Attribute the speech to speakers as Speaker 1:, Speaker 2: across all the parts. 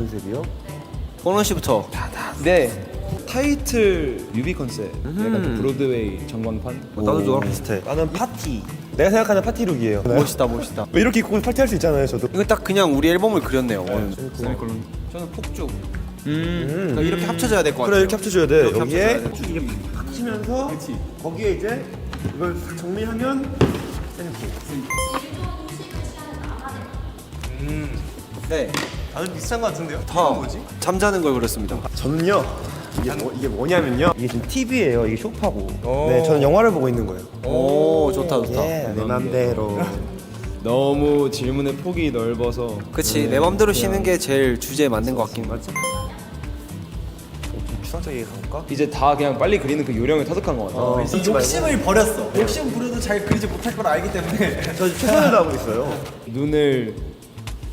Speaker 1: 컨셉이요?
Speaker 2: 호론 씨부터.
Speaker 3: 네. 타이틀 뮤비 컨셉. 약간 좀 브로드웨이 전광판.
Speaker 1: 나도 저랑 비슷해. 나는 파티. 내가 생각하는 파티 룩이에요.
Speaker 2: 멋있다 멋있다.
Speaker 1: 뭐 이렇게 입고 파티할 수 있잖아요, 저도.
Speaker 2: 이거 딱 그냥 우리 앨범을 그렸네요. 원. 저는 폭죽. 그러니까 이렇게 합쳐져야 될 것 같아요.
Speaker 1: 그래 이렇게 합쳐줘야 돼.
Speaker 2: 이렇게
Speaker 1: 여기에
Speaker 2: 합쳐줘야 돼.
Speaker 1: 쭉 이게 팍 치면서 거기에 이제 이걸 싹 정리하면
Speaker 2: 네.
Speaker 1: 다들 비슷한 것 같은데요?
Speaker 2: 다 잠자는 걸 그렸습니다.
Speaker 1: 저는요 이게, 뭐, 이게 뭐냐면요 이게 지금 TV예요 이게 쇼파고 네 저는 영화를 보고 있는 거예요
Speaker 2: 오 좋다 좋다.
Speaker 1: 예, 내 맘대로
Speaker 3: 너무 질문의 폭이 넓어서
Speaker 2: 그치 내 맘대로 쉬는 게 제일 주제에 맞는 것 같긴 하지.
Speaker 1: 좀 추상적이게 가볼까?
Speaker 3: 이제 다 그냥 빨리 그리는 그 요령에 터득한 것 같아요.
Speaker 4: 욕심을 버렸어. 욕심 부려도 잘 그리지 못할 걸 알기 때문에.
Speaker 1: 저 최선을 다하고 있어요
Speaker 3: 눈을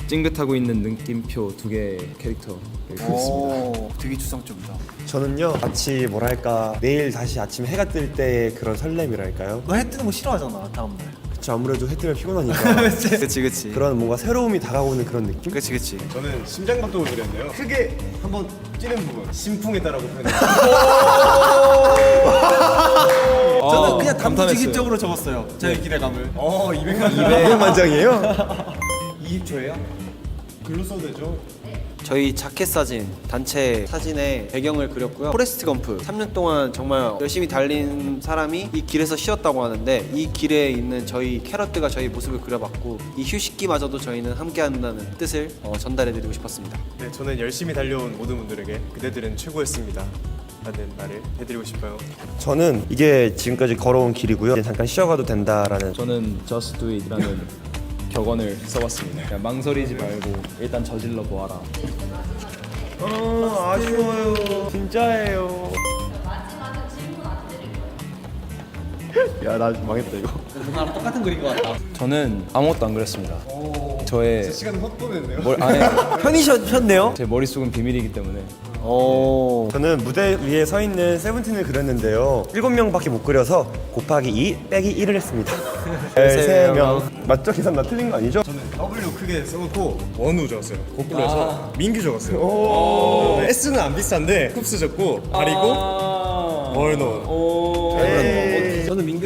Speaker 3: 찡긋하고 있는 느낌표 두 개의 캐릭터를 그렸습니다.
Speaker 2: 오 되게 추상적이다.
Speaker 1: 저는요 마치 뭐랄까 내일 다시 아침에 해가 뜰 때의 그런 설렘이랄까요?
Speaker 4: 너 해 뜨는 거 싫어하잖아 다음날.
Speaker 1: 그쵸 아무래도 해 뜨면 피곤하니까
Speaker 2: 그치 그치.
Speaker 1: 그런 뭔가 새로움이 다가오는 그런 느낌?
Speaker 2: 그치 그치.
Speaker 5: 저는 심장박동을 그렸네요. 크게 한번 뛰는 부분, 심풍에 따라고 표현해요.
Speaker 4: 저는 그냥
Speaker 3: 감탄했어요.
Speaker 4: 단도직입적으로 적었어요. 저의 기대감을.
Speaker 5: 어, 200만
Speaker 1: 200만장이에요?
Speaker 5: 20초예요? 글로 써도 되죠?
Speaker 2: 저희 자켓 사진 단체 사진에 배경을 그렸고요. 포레스트 검프 3년 동안 정말 열심히 달린 사람이 이 길에서 쉬었다고 하는데 이 길에 있는 저희 캐럿들과 저희 모습을 그려봤고 이 휴식기마저도 저희는 함께 한다는 뜻을 어, 전달해드리고 싶었습니다.
Speaker 5: 네, 저는 열심히 달려온 모든 분들에게 그대들은 최고였습니다. 라는 말을 해드리고 싶어요.
Speaker 1: 저는 이게 지금까지 걸어온 길이고요 이제 잠깐 쉬어가도 된다라는
Speaker 3: 저는 Just Do It라는 격언을 써봤습니다. 그냥 망설이지 말고 일단 저질러 보아라.
Speaker 1: 아 아쉬워요 진짜예요 야 나 망했다 이거
Speaker 4: 누나랑 똑같은 그린 것 같다.
Speaker 3: 저는 아무것도 안 그렸습니다. 저의
Speaker 5: 시간 헛보냈네요.
Speaker 3: 뭘 안에
Speaker 2: 편히셨네요.
Speaker 3: 제 머릿속은 비밀이기 때문에
Speaker 2: 오.
Speaker 1: 저는 무대 위에 서 있는 세븐틴을 그렸는데요 7명밖에 못 그려서 곱하기 2 빼기 1을 했습니다 13명 맞죠? 계산 나 틀린 거 아니죠?
Speaker 5: 저는 W 크게 써놓고 원우 적었어요. 거꾸로 해서 민규 적었어요. S는 안 비슷한데 쿱스 적고 가리고 월노.
Speaker 4: 저는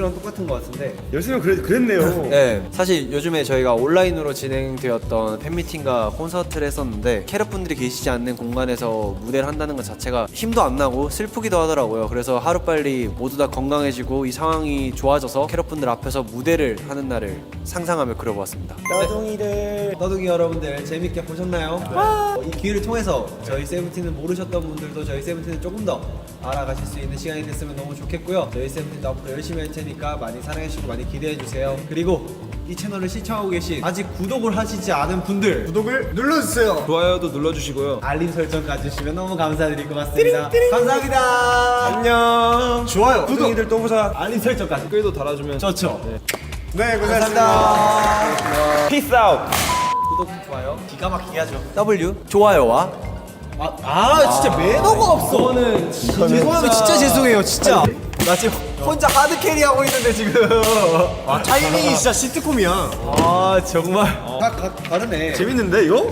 Speaker 4: 민규랑 똑같은 것 같은데.
Speaker 1: 열심히 그랬, 그랬네요
Speaker 2: 네, 사실 요즘에 저희가 온라인으로 진행되었던 팬미팅과 콘서트를 했었는데 캐럿분들이 계시지 않는 공간에서 무대를 한다는 것 자체가 힘도 안 나고 슬프기도 하더라고요. 그래서 하루빨리 모두 다 건강해지고 이 상황이 좋아져서 캐럿분들 앞에서 무대를 하는 날을 상상하며 그려보았습니다.
Speaker 1: 나동이들
Speaker 4: 너도기 여러분들 재밌게 보셨나요? 어, 이 기회를 통해서 저희 세븐틴을 모르셨던 분들도 저희 세븐틴을 조금 더 알아가실 수 있는 시간이 됐으면 너무 좋겠고요. 저희 세븐틴도 앞으로 열심히 할 테니 까 많이 사랑해주시고 많이 기대해주세요. 그리고 이 채널을 시청하고 계신 아직 구독을 하시지 않은 분들
Speaker 5: 구독을 눌러주세요.
Speaker 3: 좋아요도 눌러주시고요.
Speaker 4: 알림 설정까지 주시면 너무 감사드릴 것 같습니다. 감사합니다.
Speaker 1: 안녕
Speaker 5: 좋아요. 구독.
Speaker 1: 나동이들 또 보자
Speaker 4: 알림 설정까지.
Speaker 3: 댓글도 달아주면
Speaker 4: 좋죠.
Speaker 5: 네, 고생하셨습니다.
Speaker 1: 피스 아웃
Speaker 4: 구독, 좋아요. 기가 막히게 하죠.
Speaker 2: W 좋아요와
Speaker 4: 아, 아 진짜 매너가 없어. 저는 죄송하면 진짜 죄송해요, 진짜. 나 지금 혼자 하드 캐리 하고 있는데 지금. 아, 타이밍이 진짜 시트콤이야. 아, 정말.
Speaker 5: 다, 다 다르네.
Speaker 1: 재밌는데 이거?